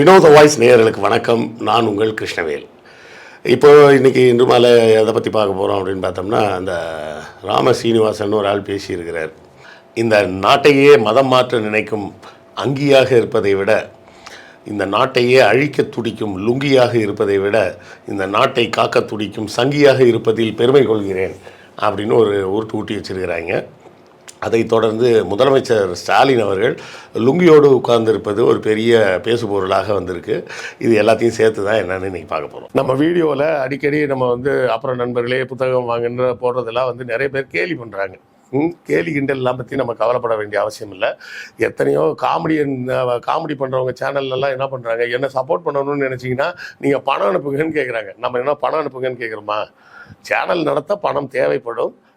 வினோத வாய்ஸ் நேயர்களுக்கு வணக்கம். நான் உங்கள் கிருஷ்ணவேல். இப்போ இன்னைக்கு இன்று மாலை எதை பற்றி பார்க்க போகிறோம் அப்படின்னு பார்த்தோம்னா அந்த ராம சீனிவாசன் ஒரு ஆள் பேசியிருக்கிறார். இந்த நாட்டையே மதம் மாற்ற நினைக்கும் அங்கியாக இருப்பதை விட இந்த நாட்டையே அழிக்க துடிக்கும் லுங்கியாக இருப்பதை விட இந்த நாட்டை காக்க துடிக்கும் சங்கியாக இருப்பதில் பெருமை கொள்கிறேன் அப்படின்னு ஒரு உருட்டு ஊட்டி வச்சுருக்கிறாங்க. அதைத் தொடர்ந்து முதலமைச்சர் ஸ்டாலின் அவர்கள் லுங்கியோடு உட்கார்ந்திருப்பது ஒரு பெரிய பேசுபொருளாக வந்திருக்கு. இது எல்லாத்தையும் சேர்த்து தான் என்னன்னு இன்றைக்கி பார்க்க போகிறோம் நம்ம வீடியோவில் அடிக்கடி நம்ம வந்து அப்புறம் நண்பர்களே புத்தகம் வாங்குன்ற போடுறதெல்லாம் வந்து நிறைய பேர் கேலி பண்ணுறாங்க ம், கேலி கிண்டல்லாம் பற்றி நம்ம கவலைப்பட வேண்டிய அவசியம் இல்லை. எத்தனையோ காமெடியன் காமெடி பண்ணுறவங்க சேனல்லலாம் என்ன பண்ணுறாங்க என்ன சப்போர்ட் பண்ணணும்னு நினச்சிங்கன்னா நீங்கள் பணம் அனுப்புங்கன்னு கேட்குறாங்க நம்ம என்ன பணம் அனுப்புங்கன்னு கேட்குறோமா சேனல் நடத்த பணம் தேவைப்படும்.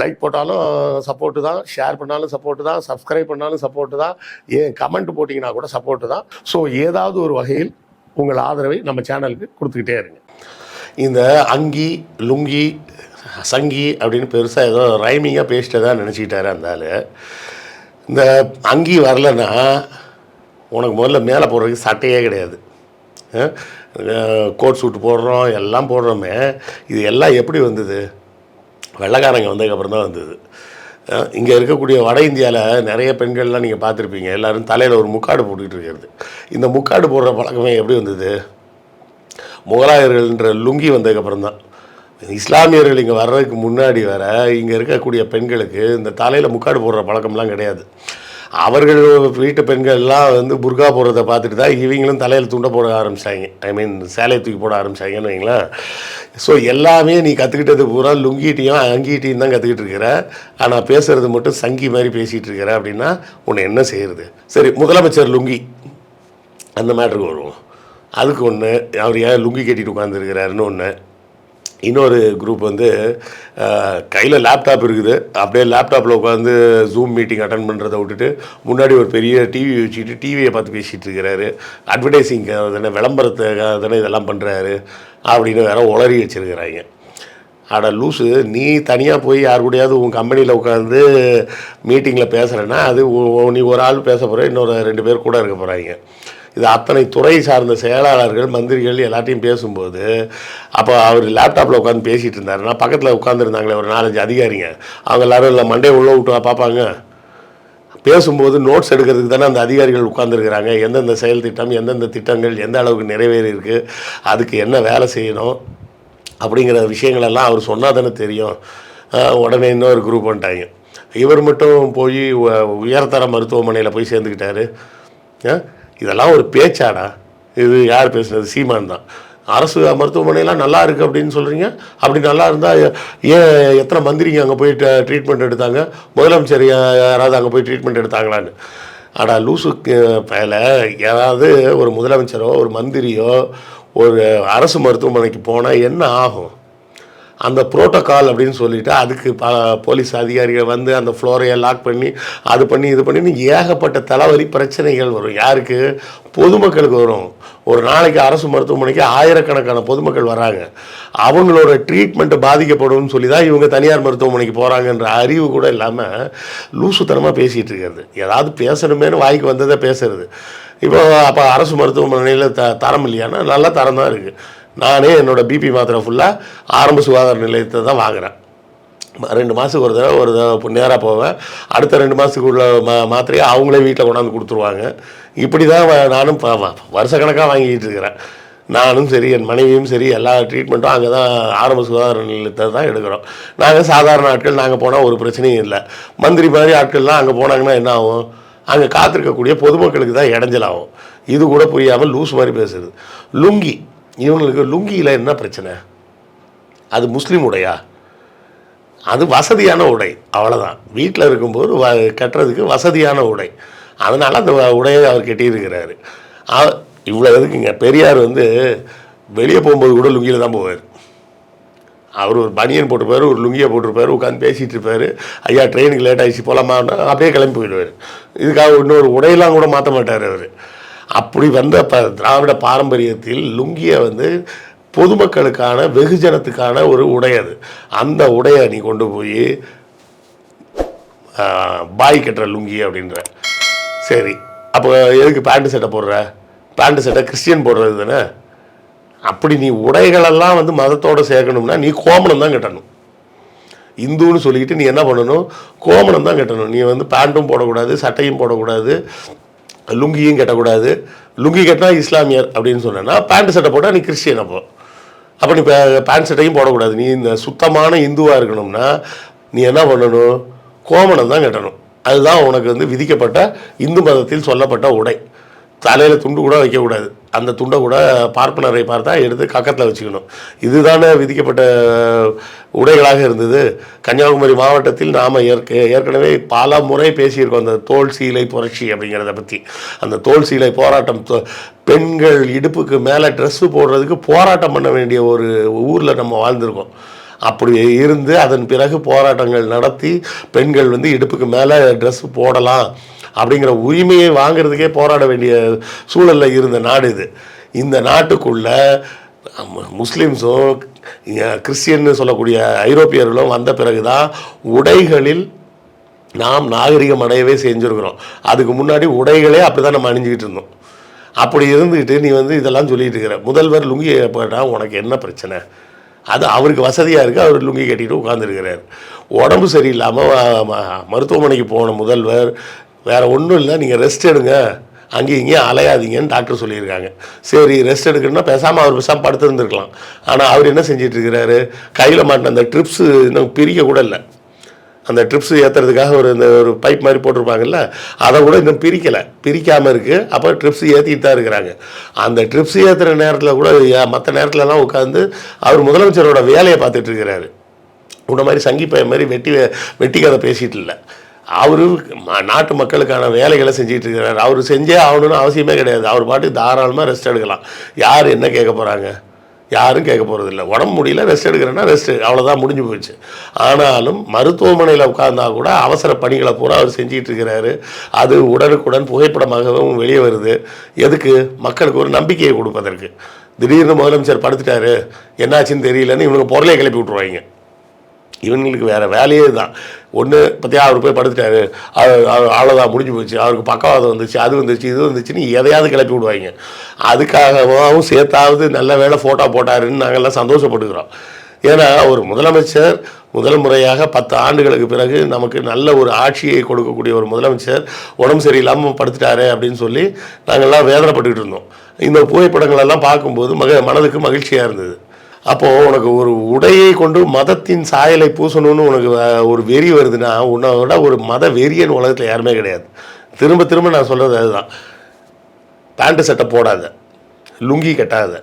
லைக் போட்டாலும் சப்போர்ட்டு தான் ஷேர் பண்ணாலும் சப்போர்ட்டு தான் சப்ஸ்கிரைப் பண்ணாலும் சப்போர்ட்டு தான் ஏன் கமெண்ட் போட்டிங்கன்னா கூட சப்போர்ட்டு தான். ஸோ ஏதாவது ஒரு வகையில் உங்கள் ஆதரவை நம்ம சேனலுக்கு கொடுத்துக்கிட்டே இருங்க. இந்த அங்கி லுங்கி சங்கி அப்படின்னு பெருசாக ஏதோ ரைமிங்காக பேசிட்டு தான் நினச்சிக்கிட்டாரு அந்த ஆள். இந்த அங்கி வரலன்னா உனக்கு முதல்ல மேலே போடுறதுக்கு சட்டையே கிடையாது. கோட் சூட் போடுறோம் எல்லாம் போடுறோமே. இது எல்லாம் எப்படி வந்தது? வெள்ளைக்காரங்க வந்ததுக்கப்புறம் தான் வந்தது. இங்கே இருக்கக்கூடிய வட இந்தியாவில் நிறைய பெண்கள்லாம் நீங்கள் பார்த்துருப்பீங்க. எல்லாரும் தலையில் ஒரு முக்காடு போட்டுக்கிட்டு இருக்கிறது. இந்த முக்காடு போடுற பழக்கமே எப்படி வந்தது? முகலாயர்கள்ன்ற லுங்கி வந்ததுக்கப்புறம் தான். இஸ்லாமியர்கள் இங்கே வர்றதுக்கு முன்னாடி வர இங்கே இருக்கக்கூடிய பெண்களுக்கு இந்த தலையில் முக்காடு போடுற பழக்கம்லாம் கிடையாது. அவர்கள் வீட்டு பெண்கள் எல்லாம் வந்து புர்கா போடுறத பார்த்துட்டு தான் இவங்களும் தலையில் துண்டை போட ஆரம்பிச்சாங்க. ஐ மீன் சேலையை தூக்கி போட ஆரம்பிச்சாங்கன்னு வைங்களேன். ஸோ எல்லாமே நீ கற்றுக்கிட்டது பூரா லுங்கிட்டையும் அங்கிட்டையும் தான் கற்றுக்கிட்டு இருக்கிற. ஆனால் பேசுறது மட்டும் சங்கி மாதிரி பேசிகிட்டு இருக்கிற அப்படின்னா உன்னை என்ன செய்கிறது சரி முதலமைச்சர் லுங்கி. அந்த மேட்ருக்கு வருவோம். அதுக்கு ஒன்று அவர் ஏன் லுங்கி கட்டிட்டு உட்காந்துருக்கிறாருன்னு ஒன்று இன்னொரு குரூப் வந்து கையில் லேப்டாப் இருக்குது. அப்படியே லேப்டாப்பில் உட்காந்து ஜூம் மீட்டிங் அட்டன் பண்ணுறதை விட்டுட்டு முன்னாடி ஒரு பெரிய டிவி வச்சுக்கிட்டு டிவியை பார்த்து பேசிகிட்டு இருக்கிறாரு. அட்வர்டைஸிங் தானே விளம்பரத்துக்காக தானே இதெல்லாம் பண்ணுறாரு அப்படின்னு வேற உளறி வச்சுருக்கிறாங்க. அட லூஸு நீ தனியாக போய் யார் கூடயாவது உன் கம்பெனியில் உட்காந்து மீட்டிங்கில் பேசுகிறேன்னா அது நீ ஒரு ஆள் பேச போகிற இன்னொரு ரெண்டு பேர் கூட இருக்க போகிறாங்க இது அத்தனை துறை சார்ந்த செயலாளர்கள் மந்திரிகள் எல்லாத்தையும் பேசும்போது அப்போ அவர் லேப்டாப்பில் உட்காந்து பேசிகிட்டு இருந்தாருன்னா பக்கத்தில் உட்காந்துருந்தாங்களே ஒரு நாலஞ்சு அதிகாரிங்க. அவங்க எல்லாரும் இல்லை மண்டே உள்ள விட்டு பார்ப்பாங்க பேசும்போது நோட்ஸ் எடுக்கிறதுக்கு தானே அந்த அதிகாரிகள் உட்காந்துருக்கிறாங்க எந்தெந்த செயல் திட்டம் எந்தெந்த திட்டங்கள் எந்த அளவுக்கு நிறைவேறி இருக்குது அதுக்கு என்ன வேலை செய்யணும் அப்படிங்கிற விஷயங்களெல்லாம் அவர் சொன்னால் தானே தெரியும். உடனே இன்னொரு குரூப் பண்ணிட்டாங்க இவர் மட்டும் போய் உ- உயர்தர மருத்துவமனையில் போய் சேர்ந்துக்கிட்டாரு. இதெல்லாம் ஒரு பேச்சாடா. இது யார் பேசுனது சீமான் தான். அரசு மருத்துவமனையெல்லாம் நல்லா இருக்குது அப்படின்னு சொல்கிறீங்க அப்படி நல்லா இருந்தால் ஏன் எத்தனை மந்திரிங்க அங்கே போய் ட்ரீட்மெண்ட் எடுத்தாங்க? முதலமைச்சர் யாராவது அங்கே போய் ட்ரீட்மெண்ட் எடுத்தாங்களான்னு. அடா லூசுக்கு மேலே ஏதாவது ஒரு முதலமைச்சரோ ஒரு மந்திரியோ ஒரு அரசு மருத்துவமனைக்கு போனால் என்ன ஆகும்? அந்த ப்ரோட்டோக்கால் அப்படின்னு சொல்லிவிட்டு அதுக்கு ப போலீஸ் அதிகாரிகள் வந்து அந்த ஃப்ளோரையை லாக் பண்ணி அது பண்ணி இது பண்ணி ஏகப்பட்ட தலைவலி பிரச்சனைகள் வரும். யாருக்கு? பொதுமக்களுக்கு வரும். ஒரு நாளைக்கு அரசு மருத்துவமனைக்கு ஆயிரக்கணக்கான பொதுமக்கள் வராங்க. அவங்களோட ட்ரீட்மெண்ட்டு பாதிக்கப்படும்னு சொல்லி தான் இவங்க தனியார் மருத்துவமனைக்கு போகிறாங்கன்ற அறிவு கூட இல்லாமல் லூசுத்தனமாக பேசிகிட்டு இருக்கிறது. ஏதாவது பேசணுமேனு வாய்க்கு வந்ததை பேசுறது. இப்போ அப்போ அரசு மருத்துவமனையில் த தரம் இல்லையானா நல்ல தரம் தான் இருக்குது நானே என்னோட பிபி மாத்திரை ஃபுல்லாக ஆரம்ப சுகாதார நிலையத்தை தான் வாங்குகிறேன் ரெண்டு மாதத்துக்கு ஒரு தடவை ஒரு தடவை நேராக போவேன். அடுத்த ரெண்டு மாதத்துக்கு உள்ள மா மாத்திரையை அவங்களே வீட்டில் கொண்டாந்து கொடுத்துருவாங்க. இப்படி தான் நானும் வருஷ கணக்காக வருஷக்கணக்காக வாங்கிட்டு இருக்கிறேன். நானும் சரி என் மனைவியும் சரி எல்லா ட்ரீட்மெண்ட்டும் அங்கே தான் ஆரம்ப சுகாதார நிலையத்தை தான் எடுக்கிறோம். நாங்கள் சாதாரண ஆட்கள் நாங்கள் போனால் ஒரு பிரச்சனையும் இல்லை. மந்திரி மாதிரி ஆட்கள்லாம் அங்கே போனாங்கன்னா என்ன ஆகும்? அங்கே காத்திருக்கக்கூடிய பொதுமக்களுக்கு தான் இடைஞ்சலாகும் இது கூட புரியாமல் லூஸ் மாதிரி பேசுறது லுங்கி இவங்களுக்கு லுங்கியில் என்ன பிரச்சனை? அது முஸ்லீம் உடையா? அது வசதியான உடை. அவ்வளோதான் வீட்டில் இருக்கும்போது வ கட்டுறதுக்கு வசதியான உடை. அதனால் அந்த உடையை அவர் கட்டியிருக்கிறாரு. அவ- இவ்வளோ இருக்குங்க பெரியார் வந்து வெளியே போகும்போது கூட லுங்கியில் தான் போவார். அவர் ஒரு பனியன் போட்டிருப்பார் ஒரு லுங்கியை போட்டிருப்பார் உட்காந்து பேசிகிட்டு இருப்பார். ஐயா ட்ரெயினுக்கு லேட் ஆகிடுச்சு போகலாமான்னா அப்படியே கிளம்பி போயிடுவார். இதுக்காக இன்னொரு உடையெல்லாம் கூட மாற்ற மாட்டார் அவர். அப்படி வந்த ப திராவிட பாரம்பரியத்தில் லுங்கியை வந்து பொதுமக்களுக்கான வெகுஜனத்துக்கான ஒரு உடை அது. அந்த உடையை நீ கொண்டு போய் பாய் கட்டுற லுங்கி அப்படின்ற. சரி அப்போ எதுக்கு பேண்ட் சட்டை போடுற? பேண்ட் சட்டை கிறிஸ்டியன் போடுறது தானே? அப்படி நீ உடைகளெல்லாம் வந்து மதத்தோடு சேர்க்கணும்னா நீ கோமணம் தான் கட்டணும். இந்துன்னு சொல்லிக்கிட்டு நீ என்ன பண்ணணும்? கோமணம் தான் கட்டணும். நீ வந்து பேண்ட்டும் போடக்கூடாது சட்டையும் போடக்கூடாது. லுங்கியும் கட்டக்கூடாது. லுங்கி கட்டினா இஸ்லாமியர் அப்படின்னு சொன்னேன்னா பேண்ட் சட்டை போட்டால் நீ கிறிஸ்டியன் அப்போ. அப்போ நீ பேண்ட் சட்டையும் போடக்கூடாது. நீ இந்த சுத்தமான இந்துவாக இருக்கணும்னா நீ என்ன பண்ணணும்? கோமணம் தான் கட்டணும். அதுதான் உனக்கு வந்து விதிக்கப்பட்ட இந்து மதத்தில் சொல்லப்பட்ட உடை. தலையில் துண்டு கூட வைக்கக்கூடாது அந்த துண்டை கூட பார்ப்பனரை பார்த்தா எடுத்து கக்கத்தில் வச்சுக்கணும். இதுதானே விதிக்கப்பட்ட உடைகளாக இருந்தது. கன்னியாகுமரி மாவட்டத்தில் நாம் ஏற்க ஏற்கனவே பல முறை பேசியிருக்கோம். அந்த தோல் சீலை புரட்சி அப்படிங்கிறத பற்றி அந்த தோல் சீலை போராட்டம் பெண்கள் இடுப்புக்கு மேலே ட்ரெஸ்ஸு போடுறதுக்கு போராட்டம் பண்ண வேண்டிய ஒரு ஊரில் நம்ம வாழ்ந்திருக்கோம். அப்படி இருந்து அதன் பிறகு போராட்டங்கள் நடத்தி பெண்கள் வந்து இடுப்புக்கு மேலே ட்ரெஸ்ஸு போடலாம். அப்படிங்கிற உரிமையை வாங்கிறதுக்கே போராட வேண்டிய சூழலில் இருந்த நாடு இது. இந்த நாட்டுக்குள்ள முஸ்லீம்ஸும் முஸ்லிம்ஸும் கிறிஸ்டியன்னு சொல்லக்கூடிய ஐரோப்பியர்களும் வந்த பிறகு தான் உடைகளில் நாம் நாகரிகம் அடையவே செஞ்சுருக்கிறோம். அதுக்கு முன்னாடி உடைகளே அப்படி தான் நம்ம அணிஞ்சிக்கிட்டு இருந்தோம். அப்படி இருந்துக்கிட்டு நீ வந்து இதெல்லாம் சொல்லிட்டு இருக்கிற. முதல்வர் லுங்கி போட்டால் உனக்கு என்ன பிரச்சனை? அது அவருக்கு வசதியாக இருக்குது அவர் லுங்கி கட்டிட்டு உட்காந்துருக்கிறார் உடம்பு சரியில்லாமல் மருத்துவமனைக்கு போன முதல்வர் வேறு ஒன்றும் இல்லை நீங்கள் ரெஸ்ட் எடுங்க. அங்கேயும் இங்கேயும் அலையாதீங்கன்னு டாக்டர் சொல்லியிருக்காங்க. சரி ரெஸ்ட் எடுக்கணும்னா பேசாமல் அவர் பேசாமல் படுத்துருந்துருக்கலாம். ஆனால் அவர் என்ன செஞ்சிட்டு இருக்கிறாரு? கையில் மாட்டின அந்த ட்ரிப்ஸு இன்னும் பிரிக்க கூட இல்லை. அந்த ட்ரிப்ஸ் ஏற்றுறதுக்காக ஒரு இந்த ஒரு பைப் மாதிரி போட்டிருப்பாங்கல்ல அதை கூட இன்னும் பிரிக்கலை. பிரிக்காமல் இருக்குது அப்போ ட்ரிப்ஸ் ஏற்றிட்டு தான் இருக்கிறாங்க. அந்த ட்ரிப்ஸ் ஏற்றுற நேரத்தில் கூட மற்ற நேரத்துலலாம் உட்காந்து அவர் முதலமைச்சரோட வேலையை பார்த்துட்டு இருக்கிறாரு. உன்ன மாதிரி சங்கி பையன் மாதிரி வெட்டி வெட்டி கதை பேசிகிட்டு இல்லை. அவரு நாட்டு மக்களுக்கான வேலைகளை செஞ்சுட்டு இருக்கிறார். அவர் செஞ்சே ஆகணும்னு அவசியமே கிடையாது. அவர் பாட்டு தாராளமாக ரெஸ்ட் எடுக்கலாம். யார் என்ன கேட்க போகிறாங்க யாரும் கேட்க போகிறதில்ல உடம்பு முடியல ரெஸ்ட் எடுக்கிறேன்னா ரெஸ்ட் அவ்வளோதான் முடிஞ்சு போச்சு. ஆனாலும் மருத்துவமனையில் உட்கார்ந்தா கூட அவசர பணிகளை பூரா அவர் செஞ்சிகிட்டு இருக்கிறாரு. அது உடனுக்குடன் புகைப்படமாகவும் வெளியே வருது. எதுக்கு? மக்களுக்கு ஒரு நம்பிக்கையை கொடுப்பதற்கு. திடீர்னு முதலமைச்சர் படுத்துட்டாரு. என்னாச்சுன்னு தெரியலன்னு இவனுக்கு பொருளையை கிளப்பி விட்ருவாங்க இவங்களுக்கு வேறு வேலையே தான் ஒன்று பற்றியா அவர் போய் படுத்துட்டாரு. அவர் அவ்வளோதான் முடிஞ்சு போச்சு. அவருக்கு பக்கவாதம் வந்துச்சு அது வந்துச்சு இது வந்துச்சுன்னு எதையாவது கிளப்பி விடுவாங்க. அதுக்காகவும் சேர்த்தாவது நல்ல வேளை ஃபோட்டோ போட்டாருன்னு நாங்கள்லாம் சந்தோஷப்பட்டுக்கிறோம். ஏன்னா ஒரு முதலமைச்சர் முதல் முறையாக பத்து ஆண்டுகளுக்கு பிறகு நமக்கு நல்ல ஒரு ஆட்சியை கொடுக்கக்கூடிய ஒரு முதலமைச்சர் உடம்பு சரியில்லாமல் படுத்துட்டாரு அப்படின்னு சொல்லி நாங்கள்லாம் வேதனைப்பட்டுக்கிட்டு இருந்தோம். இந்த புகைப்படங்களெல்லாம் பார்க்கும்போது மக மனதுக்கு மகிழ்ச்சியாக இருந்தது. அப்போது உனக்கு ஒரு உடையை கொண்டு மதத்தின் சாயலை பூசணும்னு உனக்கு ஒரு வெறி வருதுன்னா உன்னை விட ஒரு மத வெறியன் உலகத்தில் யாருமே கிடையாது. திரும்ப திரும்ப நான் சொல்கிறது அதுதான். பேண்ட்டு சட்டை போடாத. லுங்கி கட்டாத.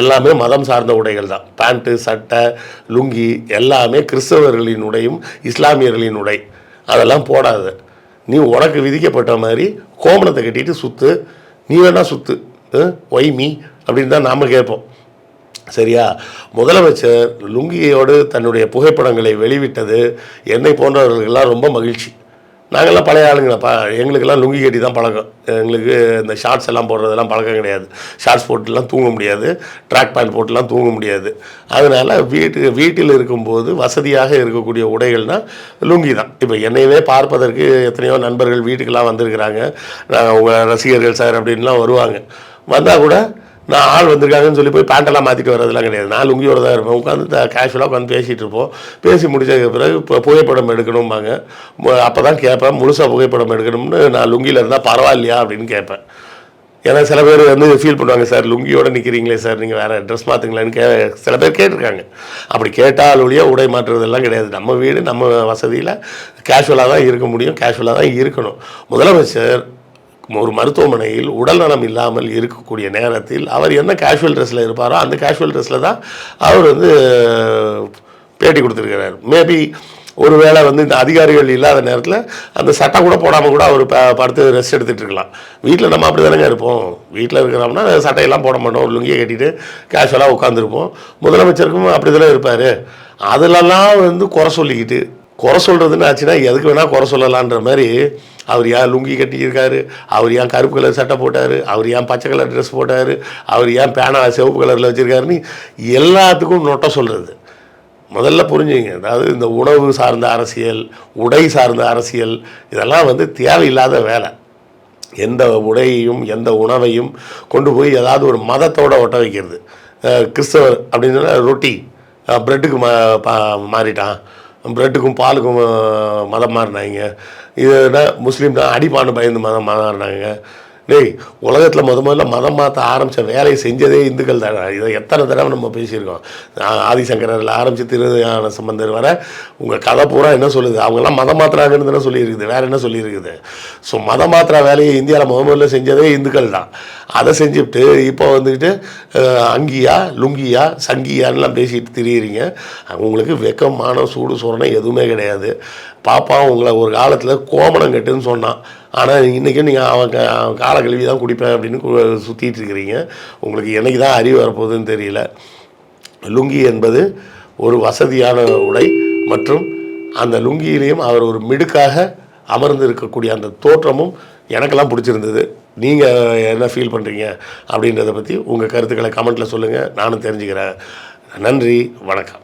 எல்லாமே மதம் சார்ந்த உடைகள் தான். பேண்ட்டு சட்டை லுங்கி எல்லாமே கிறிஸ்தவர்களின் உடையும் இஸ்லாமியர்களின் உடை. அதெல்லாம் போடாத. நீ உனக்கு விதிக்கப்பட்ட மாதிரி கோமணத்தை கட்டிட்டு சுத்து. நீ வேணா சுத்து. ஒய் மீ அப்படின்னு தான் நாம் கேட்போம். சரியா? முதலமைச்சர் லுங்கியோடு தன்னுடைய புகைப்படங்களை வெளிவிட்டது என்னை போன்றவர்களுக்கெல்லாம் ரொம்ப மகிழ்ச்சி. நாங்கள்லாம் பழைய ஆளுங்களப்பா எங்களுக்கெல்லாம் லுங்கி கட்டி தான் பழக்கம். எங்களுக்கு இந்த ஷார்ட்ஸ் எல்லாம் போடுறதெல்லாம் பழக்கம் கிடையாது. ஷார்ட்ஸ் போட்டுலாம் தூங்க முடியாது. ட்ராக் பேண்ட் போட்டுலாம் தூங்க முடியாது. அதனால் வீட்டு வீட்டில் இருக்கும்போது வசதியாக இருக்கக்கூடிய உடைகள்னால் லுங்கி தான். இப்போ என்னையவே பார்ப்பதற்கு எத்தனையோ நண்பர்கள் வீட்டுக்கெல்லாம் வந்திருக்கிறாங்க. அவங்க உங்கள் ரசிகர்கள் சார் அப்படின்லாம் வருவாங்க. வந்தால் கூட நான் ஆள் வந்திருக்காங்கன்னு சொல்லி போய் பேண்டெல்லாம் மாற்றிட்டு வரதெல்லாம் கிடையாது. நான் லுங்கியோட தான் இருப்பேன். உட்காந்து கேஷுவலாக உட்காந்து பேசிகிட்டு இருப்போம். பேசி முடிச்சதுக்கு பிறகு இப்போ புகைப்படம் எடுக்கணும்பாங்க. அப்போ தான் கேட்பேன். முழுசாக புகைப்படம் எடுக்கணும்னு நான் லுங்கியில் இருந்தால் பரவாயில்லையா அப்படின்னு கேட்பேன். ஏன்னா சில பேர் வந்து ஃபீல் பண்ணுவாங்க சார் லுங்கியோட நிற்கிறீங்களே சார் நீங்கள் வேறு ட்ரெஸ் மாற்றுங்களேன்னு கே சில பேர் கேட்டிருக்காங்க. அப்படி கேட்டால் ஒழிய உடை மாற்றுறதெல்லாம் கிடையாது. நம்ம வீடு நம்ம வசதியில் கேஷுவலாக தான் இருக்க முடியும் கேஷுவலாக தான் இருக்கணும். முதலமைச்சர் ஒரு மருத்துவமனையில் உடல்நலம் இல்லாமல் இருக்கக்கூடிய நேரத்தில் அவர் என்ன கேஷுவல் ட்ரெஸ்ஸில் இருப்பாரோ அந்த கேஷுவல் ட்ரெஸ்ஸில் தான் அவர் வந்து பேட்டி கொடுத்துருக்கிறார். மேபி ஒருவேளை வந்து இந்த அதிகாரிகள் இல்லாத நேரத்தில் அந்த சட்டை கூட போடாமல் கூட அவர் ப படுத்து ரெஸ்ட் எடுத்துகிட்டு இருக்கலாம். வீட்டில் நம்ம அப்படி தானேங்க இருப்போம். வீட்டில் இருக்கிறோம்னா சட்டையெல்லாம் போட மாட்டோம். ஒரு லுங்கியை கட்டிட்டு கேஷுவலாக உட்காந்துருப்போம் முதலமைச்சருக்கும் அப்படி தானே இருப்பார். அதிலெல்லாம் வந்து குறை சொல்லிக்கிட்டு குறை சொல்கிறதுன்னு ஆச்சுன்னா எதுக்கு வேணால் குறை சொல்லலான்ற மாதிரி அவர் ஏன் லுங்கி கட்டியிருக்காரு? அவர் ஏன் கருப்பு கலர் சட்டை போட்டார்? அவர் ஏன் பச்சை கலர் ட்ரெஸ் போட்டார்? அவர் ஏன் பேனா சிவப்பு கலரில் வச்சுருக்காருன்னு எல்லாத்துக்கும் நொட்ட சொல்கிறது முதல்ல புரிஞ்சுங்க. அதாவது இந்த உணவு சார்ந்த அரசியல் உடை சார்ந்த அரசியல் இதெல்லாம் வந்து தேவையில்லாத வேலை. எந்த உடையையும் எந்த உணவையும் கொண்டு போய் ஏதாவது ஒரு மதத்தோடு ஒட்ட வைக்கிறது. கிறிஸ்தவர் அப்படின்னு சொன்னால் ரொட்டி ப்ரெட்டுக்கு மா பா மாறிட்டான். ப்ரெட்டுக்கும் பாலுக்கும் மதம் மாறினாங்க. இதுனா முஸ்லீம் தான் அடிப்பான்னு பயந்து மதம் மாறினாங்க. டேய் உலகத்தில் முத முதல்ல மதம் மாற்ற ஆரம்பித்த வேலையை செஞ்சதே இந்துக்கள் தானே. இதை எத்தனை தடவை நம்ம பேசியிருக்கோம்? ஆதிசங்கரில் ஆரம்பித்து திருஞான சம்பந்தர் வர உங்கள் கதை பூரா என்ன சொல்லுது? அவங்கெல்லாம் மதம் மாத்திராங்கன்னு தானே சொல்லியிருக்குது. வேறு என்ன சொல்லியிருக்குது? ஸோ மதம் மாத்திரா வேலையை இந்தியாவில் முத முதல்ல செஞ்சதே இந்துக்கள் தான். அதை செஞ்சுட்டு இப்போ வந்துக்கிட்டு அங்கியா லுங்கியா சங்கியான்லாம் பேசிட்டு திரியிறீங்க. உங்களுக்கு வெக்கம் மானம் சூடு சோரணம் எதுவுமே கிடையாது. பாப்பா உங்களை ஒரு காலத்தில் கோமணம் கட்டுன்னு சொன்னான். ஆனால் இன்றைக்கும் நீங்கள் அவன் க- அவன் கால கழுவி தான் குடிப்பேன் அப்படின்னு சுற்றிட்டு இருக்கிறீங்க. உங்களுக்கு என்னைக்கு தான் அறிவு வரப்போகுதுன்னு தெரியல. லுங்கி என்பது ஒரு வசதியான உடை மற்றும் அந்த லுங்கியிலையும் அவர் ஒரு மிடுக்காக அமர்ந்து இருக்கக்கூடிய அந்த தோற்றமும் எனக்கெல்லாம் பிடிச்சிருந்தது. நீங்கள் என்ன ஃபீல் பண்ணுறீங்க அப்படின்றத பற்றி உங்கள் கருத்துக்களை கமெண்ட்டில் சொல்லுங்கள் நானும் தெரிஞ்சுக்கிறேன். நன்றி. வணக்கம்.